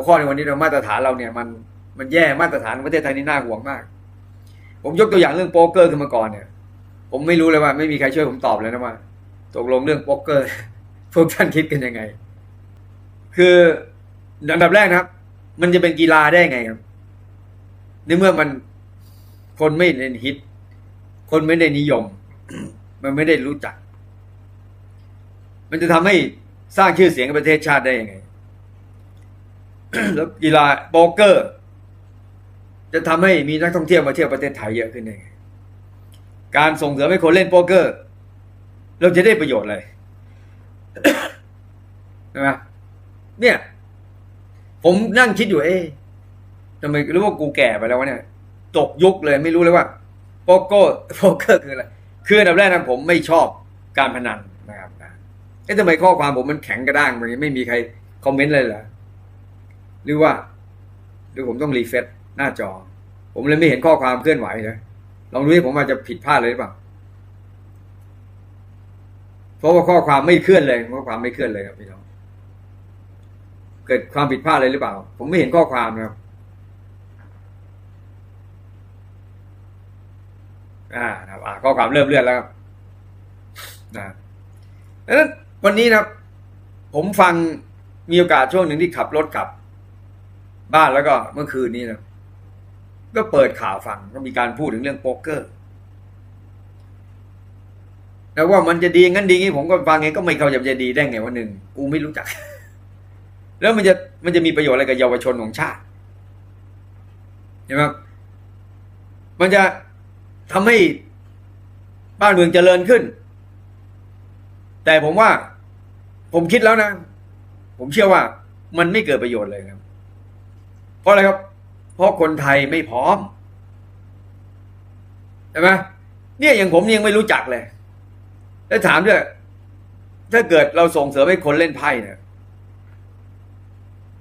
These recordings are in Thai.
หัวข้อในวันนี้เรามาตรฐานเราเนี่ยมันมันแย่มาตรฐานประเทศไทยนี่น่าห่วงมาก ผมยกตัวอย่างเรื่องโป๊กเกอร์ขึ้นมาก่อนเนี่ย ผมไม่รู้เลยว่าไม่มีใครช่วยผมตอบเลยนะว่าตกลงเรื่องโป๊กเกอร์ พวกท่านคิดกันยังไง คืออันดับแรกนะครับ มันจะเป็นกีฬาได้ไงครับในเมื่อมันคนไม่ได้ฮิต คนไม่ได้นิยม มันไม่ได้รู้จัก มันจะทำให้สร้างชื่อเสียงกับประเทศชาติได้ยังไง แล้วกีฬาโป๊กเกอร์ จะทำให้มีนักท่องเที่ยวมาเที่ยวประเทศไทยเยอะขึ้นได้ไงการส่งเสริมให้คนเล่นโป๊กเกอร์ เราจะได้ประโยชน์อะไรใช่ไหมเนี่ย ผมนั่งคิดอยู่เอ๊ะทำไมรู้ว่ากูแก่ไปแล้ววะเนี่ยตกยุคเลยไม่รู้เลยว่าโป๊กเกอร์โป๊กเกอร์คืออะไรคืออันดับแรกนะผมไม่ชอบการพนันนะครับเอ๊ะทำไมข้อความผมมันแข็งกระด้างมันไม่มีใครคอมเมนต์เลยเหรอ หรือว่าหรือผมต้องรีเฟซหน้าจอ ผมเลยไม่เห็นข้อความเคลื่อนไหวนะลองดูที่ผมอาจจะผิดพลาดเลยหรือเปล่าเพราะว่าข้อความไม่เคลื่อนเลยข้อความไม่เคลื่อนเลยครับพี่น้องเกิดความผิดพลาดเลยหรือเปล่า ผมไม่เห็นข้อความนะครับอ่านะครับอ่าข้อความเริ่มเลื่อนแล้วครับนะดังนั้นวันนี้นะครับ ผมฟังมีโอกาสช่วงหนึ่งที่ขับรถกลับ บ้านแล้วก็เมื่อคืนนี้นะก็เปิดข่าวฟังก็มีการพูดถึงเรื่องโป๊กเกอร์แล้วว่ามันจะดีงั้นดีงี้ผมก็ฟังไงก็ไม่เข้าใจจะดีได้ไงวันหนึ่งกูไม่รู้จัก แล้วมันจะมันจะมีประโยชน์อะไรกับเยาวชนของชาติเห็นไหมมันจะทำให้บ้านเมืองเจริญขึ้น แต่ผมว่า ผมคิดแล้วนะ ผมเชื่อว่ามันไม่เกิดประโยชน์เลยครับ เพราะอะไรครับ เพราะคนไทยไม่พร้อมใช่ไหมเนี่ยอย่างผมยังไม่รู้จักเลย แล้วถามด้วยถ้าเกิดเราส่งเสริมให้คนเล่นไพ่เนี่ย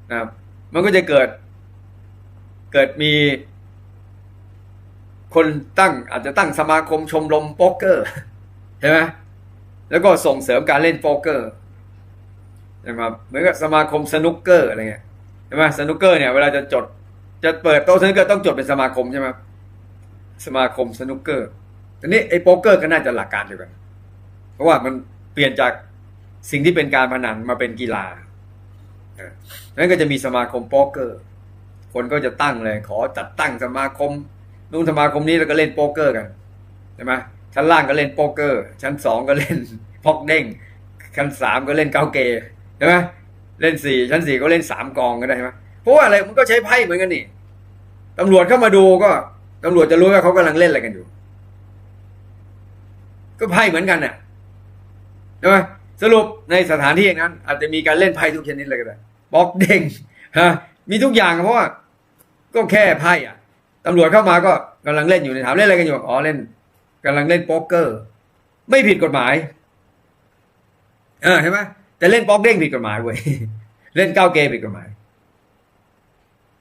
นะครับมันก็จะเกิด เกิดมี คนตั้ง อาจจะตั้งสมาคมชมรมโป๊กเกอร์ใช่ไหมแล้วก็ส่งเสริมการเล่นโป๊กเกอร์นะครับเหมือนกับสมาคมสนุกเกอร์อะไรเงี้ย ใช่ไหมสนุกเกอร์เนี่ยเวลาจะจด จะเปิดโต๊ะสนุกเกอร์ต้องจดเป็นสมาคมใช่ไหมสมาคมสนุกเกอร์ทีนี้ไอ้โป๊กเกอร์ก็น่าจะหลักการเดียวกัน เพราะว่ามันเปลี่ยนจากสิ่งที่เป็นการพนันมาเป็นกีฬาเออนั้นก็จะมีสมาคมโป๊กเกอร์ คนก็จะตั้งเลย ขอจัดตั้งสมาคม นู่นสมาคมนี้แล้วก็เล่นโป๊กเกอร์กันใช่ไหมชั้นล่างก็เล่นโป๊กเกอร์ ชั้นสองก็เล่นพอกเด้ง ชั้นสามก็เล่นเก้าเกยใช่ไหม เล่นสี่ชั้นสี่ก็เล่นสามกองก็ได้ใช่ไหมเพราะว่าอะไรมันก็ใช้ไพ่เหมือนกันนี่ตำรวจเข้ามาดูก็ตำรวจจะรู้ว่าเขากำลังเล่นอะไรกันอยู่ ก็ไพ่เหมือนกันน่ะใช่ไหมสรุปในสถานที่อย่างนั้น อาจจะมีการเล่นไพ่ทุกชนิดเลยก็ได้บอกเด้งฮะมีทุกอย่างเพราะว่าก็แค่ไพ่อะตำรวจเข้ามาก็กำลังเล่นอยู่ในถามเล่นอะไรกันอยู่อ๋อเล่นกำลังเล่นโป๊กเกอร์ ไม่ผิดกฎหมายเออเห็นไหม แต่เล่นบล็อกเด้งผิดกฎหมายเว้ยเล่นก้าวเกย์ผิดกฎหมาย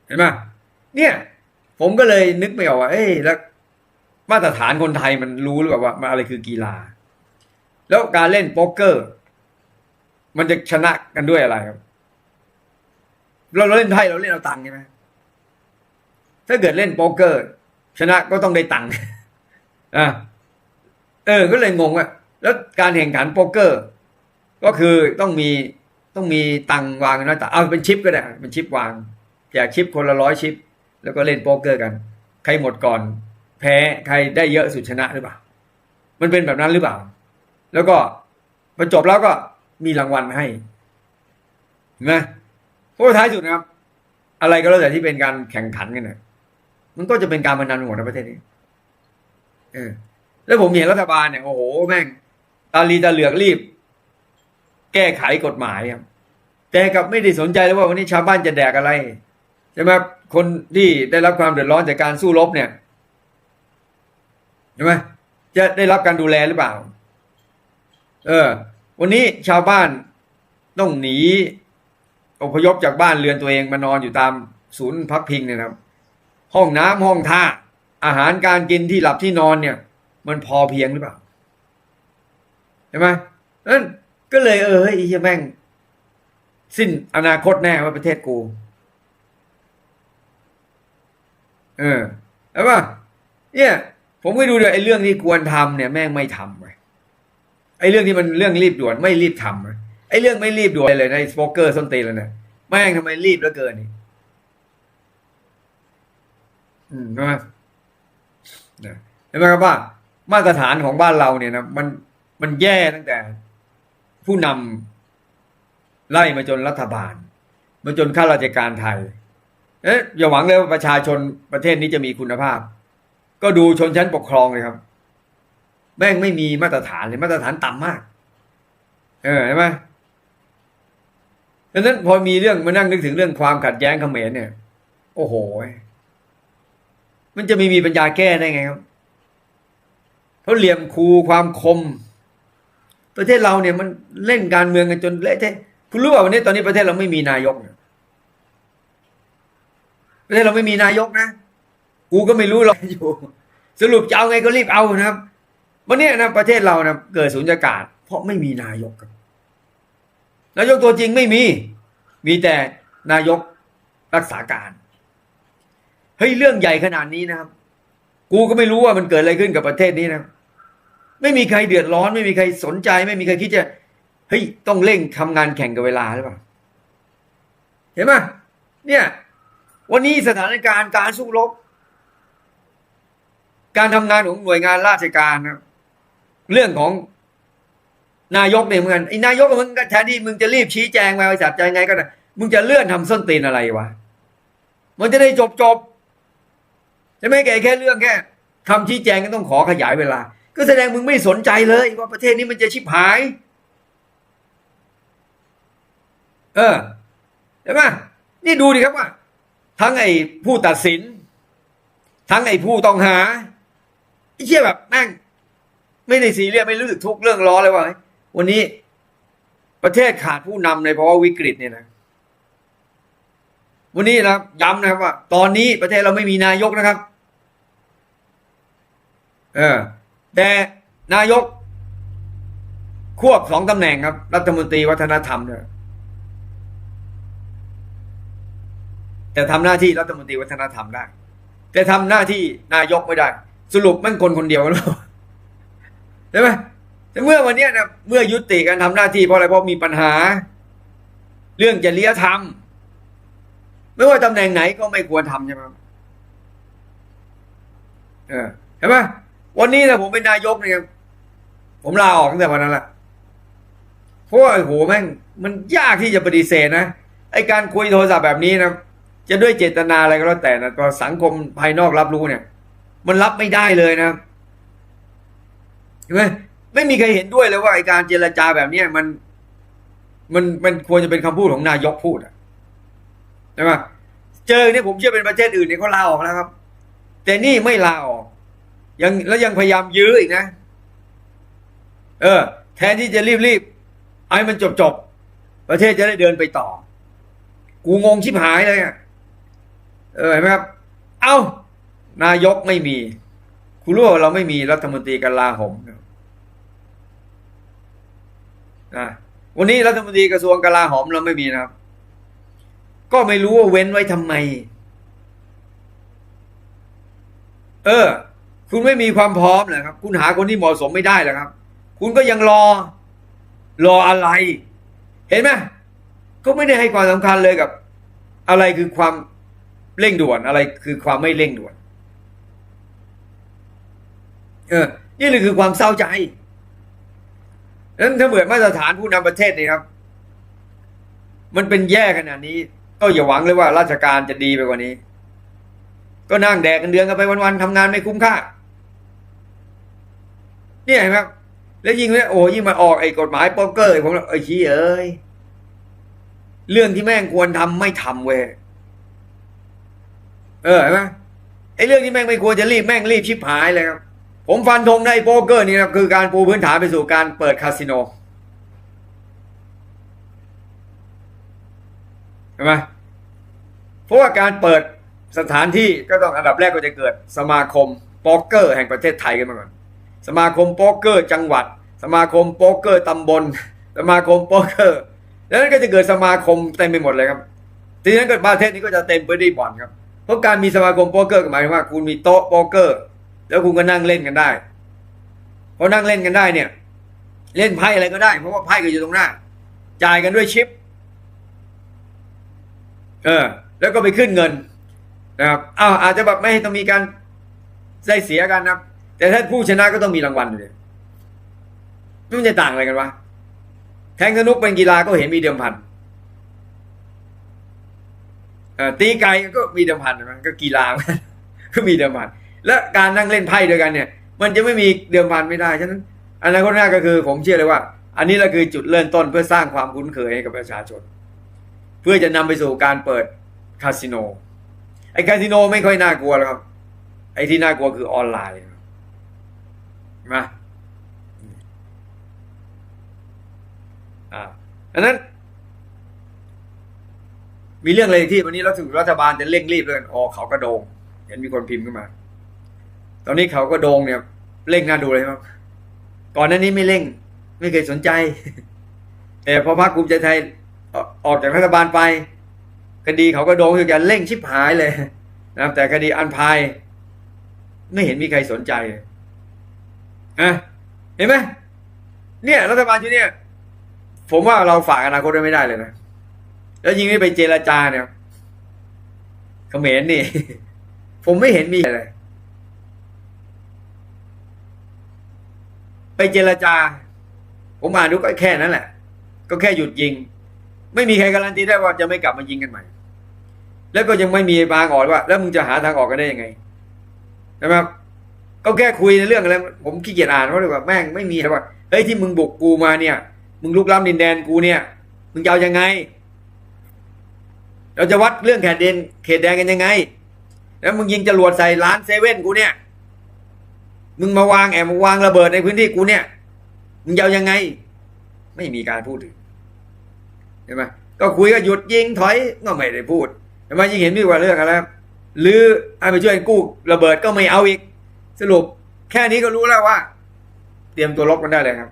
เห็นไหมเนี่ย ผมก็เลยนึกไม่ออกว่า เอ้ยแล้ว มาตรฐานคนไทยมันรู้หรือเปล่าว่ามันอะไรคือกีฬา แล้วการเล่นโป๊กเกอร์ มันจะชนะกันด้วยอะไรครับ เราเราเล่นไพ่เราเล่นเอาตังค์ใช่ไหมถ้าเกิดเล่นโป๊กเกอร์ ชนะก็ต้องได้ตังค์อะเออ ก็เลยงงว่าแล้วการแข่งขันโป๊กเกอร์ ก็คือต้องมีต้องมีตังวางนะแต่เอาเป็นชิปก็ได้เป็นชิปวางแจกชิปคนละร้อยชิป แล้วก็เล่นโป๊กเกอร์กัน ใครหมดก่อน แพ้ใครได้เยอะสุดชนะหรือเปล่า มันเป็นแบบนั้นหรือเปล่า แล้วก็พอจบแล้วก็มีรางวัลให้เห็นไหมเพราะท้ายสุดนะครับ อะไรก็แล้วแต่ที่เป็นการแข่งขันกันนี่ยมันก็จะเป็นการพนันหมดในประเทศนี้เออแล้วผมเห็นรัฐบาลเนี่ยโอ้โหแม่งตาลีตาเหลือกรีบ แก้ไขกฎหมายครับแต่กับไม่ได้สนใจเลยว่าวันนี้ชาวบ้านจะแดกอะไรใช่ไหมคนที่ได้รับความเดือดร้อนจากการสู้รบเนี่ยใช่ไหมจะได้รับการดูแลหรือเปล่า เออ วันนี้ชาวบ้านต้องหนีอพยพจากบ้านเรือนตัวเองมานอนอยู่ตามศูนย์พักพิงเนี่ยครับ ห้องน้ำห้องท่า อาหารการกินที่หลับที่นอนเนี่ย มันพอเพียงหรือเปล่าใช่ไหมนั้น ก็เลยเออเฮ้ยไอ้เหี้ยแม่ง สิ้นอนาคตแน่ว่าประเทศกู เออใช่ป่ะเนี่ย ผมก็ดูเลยไอ้เรื่องที่ควรทำเนี่ยแม่งไม่ทำเว้ยไอ้เรื่องที่มันเรื่องรีบด่วนไม่รีบทำเว้ยไอ้เรื่องไม่รีบด่วนเลยในะไอ้สปกเกอร์ส้นตีนเลยเนี่ยแม่งทำไมรีบเหลือเกินนี่อืมใช่ไหมเนี่ยเห็นไหมครับว่ามาตรฐานของบ้านเราเนี่ยนะมันมันแย่ตั้งแต่ ผู้นำไล่มาจนรัฐบาล มาจนข้าราชการไทย เอ๊ะอย่าหวังเลยว่าประชาชนประเทศนี้จะมีคุณภาพ ก็ดูชนชั้นปกครองเลยครับ แม่งไม่มีมาตรฐานเลยมาตรฐานต่ำมาก เออใช่ไหมดังนั้นพอมีเรื่องมานั่งนึกถึงเรื่องความขัดแย้งเขมรเนี่ย โอ้โห มันจะไม่มีปัญญาแก้ได้ไงครับเขาเหลี่ยมคูความคม ประเทศเราเนี่ยมันเล่นการเมืองกันจนเละเทะคุณรู้ป่าวันนี้ตอนนี้ประเทศเราไม่มีนายกนี่ยประเทศเราไม่มีนายกนะกูก็ไม่รู้หรอกอยู่ สรุปจะเอาไงก็รีบเอานะครับวันนี้นะประเทศเรานะเกิดสูญญากาศ เพราะไม่มีนายกครับนายกตัวจริงไม่มี มีแต่นายกรักษาการเฮ้ยเรื่องใหญ่ขนาดนี้นะครับ กูก็ไม่รู้ว่ามันเกิดอะไรขึ้นกับประเทศนี้นะ ไม่มีใครเดือดร้อน ไม่มีใครสนใจ ไม่มีใครคิดจะเฮ้ยต้องเร่งทำงานแข่งกับเวลาหรือเปล่าเห็นไหมเนี่ย วันนี้สถานการณ์การสู้รบ การทำงานของหน่วยงานราชการนะเรื่องของนายกเนี่ยเหมือนกันไอ้นายกมึงแทนที่มึงจะรีบชี้แจงมาบริษัทใจไงก็ได้มึงจะเลื่อนทำส้นตีนอะไรวะมันจะได้จบจบใช่ไหมแกแค่เรื่องแค่คำชี้แจงก็ต้องขอขยายเวลา ก็แสดงมึงไม่สนใจเลย ว่าประเทศนี้มันจะชิบหาย เออใช่ไหมนี่ดูดิครับว่า ทั้งไอ้ผู้ตัดสิน ทั้งไอ้ผู้ต้องหาไอ้เชี่ยแบบแม่งไม่ได้สีเรียสไม่รู้สึกทุกเรื่องร้อนเลยว่าวันนี้ประเทศขาดผู้นำในภาวะวิกฤตเนี่ยนะวันนี้นะย้ำนะครับว่า ตอนนี้ประเทศเราไม่มีนายกนะครับ เออ แต่นายก ควบสองตำแหน่งครับ รัฐมนตรีวัฒนธรรมเนี่ยแต่ทำหน้าที่รัฐมนตรีวัฒนธรรมได้ แต่ทำหน้าที่นายกไม่ได้ สรุปมันคนคนเดียวกันหรือเปล่าใช่ไหมแต่เมื่อวันเนี้ยนะเมื่อยุติการทำหน้าที่เพราะอะไรเพราะมีปัญหา เรื่องจริยธรรม ไม่ว่าตำแหน่งไหนก็ไม่ควรทำใช่ไหมเออเห็นไหม วันนี้นะผมเป็นนายกเนี่ยผมลาออกตั้งแต่วันนั้นแหละเพราะว่าโอ้โหแม่งมันยากที่จะปฏิเสธนะไอการคุยโทรศัพท์แบบนี้นะจะด้วยเจตนาอะไรก็แล้วแต่นะพอสังคมภายนอกรับรู้เนี่ย มันรับไม่ได้เลยนะเห็นไหมไม่มีใครเห็นด้วยเลยว่าไอการเจรจาแบบเนี้ยมัน มันมันควรจะเป็นคำพูดของนายกพูดอะใช่ไหมเจอเนี่ยผมเชื่อเป็นประเทศอื่นเนี่ยเขาลาออกแล้วครับ แต่นี่ไม่ลาออก ยังแล้วยังพยายามยื้ออีกนะ เออ แทนที่จะรีบๆไอ้มันจบๆประเทศจะได้เดินไปต่อ กูงงชิบหายเลยอะเออเห็นไหมครับ เอ้านายกไม่มี คุณรู้ว่าเราไม่มีรัฐมนตรีกลาหมนะวันนี้รัฐมนตรีกระทรวงกลาโหมเราไม่มีนะครับ ก็ไม่รู้ว่าเว้นไว้ทำไม เออ คุณไม่มีความพร้อมเหรอครับ คุณหาคนที่เหมาะสมไม่ได้เหรอครับ คุณก็ยังรอ รออะไร เห็นไหมก็ไม่ได้ให้ความสำคัญเลยกับ อะไรคือความเร่งด่วนอะไรคือความไม่เร่งด่วน เออ นี่เลยคือความเศร้าใจนั้นถ้าเบื่อมาตรฐานผู้นำประเทศนี่ครับ มันเป็นแย่ขนาดนี้ ก็อย่าหวังเลยว่า ราชการจะดีไปกว่านี้ ก็นั่งแดกกันเดือนกันไปวันๆทำงานไม่คุ้มค่า เนี่ยเห็นไหมครับแล้วยิ่งเนี่ยโอ้ยิ่งมาออกไอ้กฎหมายโป๊กเกอร์ผมเอ้ชี้เอ้ยเรื่องที่แม่งควรทำไม่ทำเว้ยเออเห็นไหมไอ้เรื่องที่แม่งไม่ควรจะรีบแม่งรีบชิบหายเลยครับผมฟันธงในโป๊กเกอร์นี่นะคือการปูพื้นฐานไปสู่การเปิดคาสิโนเห็นไหมเพราะว่าการเปิดสถานที่ก็ต้องอันดับแรกก็จะเกิดสมาคมโป๊กเกอร์แห่งประเทศไทยกันมาก่อน สมาคมโป๊กเกอร์จังหวัด สมาคมโป๊กเกอร์ตำบล สมาคมโป๊กเกอร์ แล้วนั้นก็จะเกิดสมาคมเต็มไปหมดเลยครับ ทีนั้นก็ประเทศนี้ก็จะเต็มไปด้วยบ่อนครับ เพราะการมีสมาคมโป๊กเกอร์หมายถึงว่า คุณมีโต๊ะโป๊กเกอร์ แล้วคุณก็นั่งเล่นกันได้พอนั่งเล่นกันได้เนี่ย เล่นไพ่อะไรก็ได้ เพราะว่าไพ่ก็อยู่ตรงหน้า จ่ายกันด้วยชิป เออ แล้วก็ไปขึ้นเงินนะครับอ้าวอาจจะแบบไม่ให้ต้องมีการได้เสียกันนะครับ แต่ถ้าผู้ชนะก็ต้องมีรางวัลอยู่เลยมันจะต่างอะไรกันวะแทงสนุกเป็นกีฬาก็เห็นมีเดิมพันตีไก่ก็มีเดิมพันมันก็กีฬาก็มีเดิมพันและการนั่งเล่นไพ่ด้วยกันเนี่ย มันจะไม่มีเดิมพันไม่ได้ฉะนั้นอนาคตหน้าก็คือ ผมเชื่อเลยว่า อันนี้แหละคือจุดเริ่มต้นเพื่อสร้างความคุ้นเคยให้กับประชาชน เพื่อจะนำไปสู่การเปิดคาสิโนไอ้คาสิโนไม่ค่อยน่ากลัวหรอกครับ ไอ้ที่น่ากลัวคือออนไลน์ นไหมาอ่าอันนั้น มีเรื่องอะไรที่วันนี้เราถึงรัฐบาลจะเร่งรีบเลยอ๋อเขากระโดง เห็นมีคนพิมพ์ขึ้นมา ตอนนี้เขากระโดงเนี่ยเร่งน่าดูเลยครับก่อนหน้านี้ไม่เร่ง ไม่เคยสนใจ แต่พอพรรคภูมิใจไทยออกจากรัฐบาลไป คดีเขาก็โดนคือการเร่งชิบหายเลยนะครับแต่คดีอันพาย ไม่เห็นมีใครสนใจ อะเห็นไหมเนี่ยรัฐบาลชุดเนี้ยผมว่าเราฝากอนาคตไว้ไม่ได้เลยนะแล้วยิ่งไม่ไปเจรจาเนี่ยเขมรนี่ ผมไม่เห็นมีอะไร ไปเจรจา ผมอ่านดูก็แค่นั้นแหละ ก็แค่หยุดยิง ไม่มีใครการันตีได้ว่าจะไม่กลับมายิงกันใหม่ แล้วก็ยังไม่มีบางออกว่า แล้วมึงจะหาทางออกกันได้ยังไงนะครับ ก็แค่คุยในเรื่องอะไรผมขี้เกียจอ่านเพราะว่าแม่งไม่มีอะไรว่าเฮ้ยที่มึงบุกกูมาเนี่ย มึงลุกล้ำดินแดนกูเนี่ย มึงจะเอายังไง เราจะวัดเรื่องแขตแดนเขตแดนกันยังไง แล้วมึงยิงจรวดใส่ร้านเซเว่นกูเนี่ย มึงมาวางแอบมาวางระเบิดในพื้นที่กูเนี่ย มึงจะเอายังไง ไม่มีการพูดถึงเห็นไหมก็คุยก็หยุดยิงถอยก็ไม่ได้พูดเห็นไหมยิ่งเห็นมีกว่าเรื่องอะไรหรือให้ไปช่วยกู้ระเบิดก็ไม่เอาอีก สรุปแค่นี้ก็รู้แล้วว่า เตรียมตัวลบกันได้เลยครับ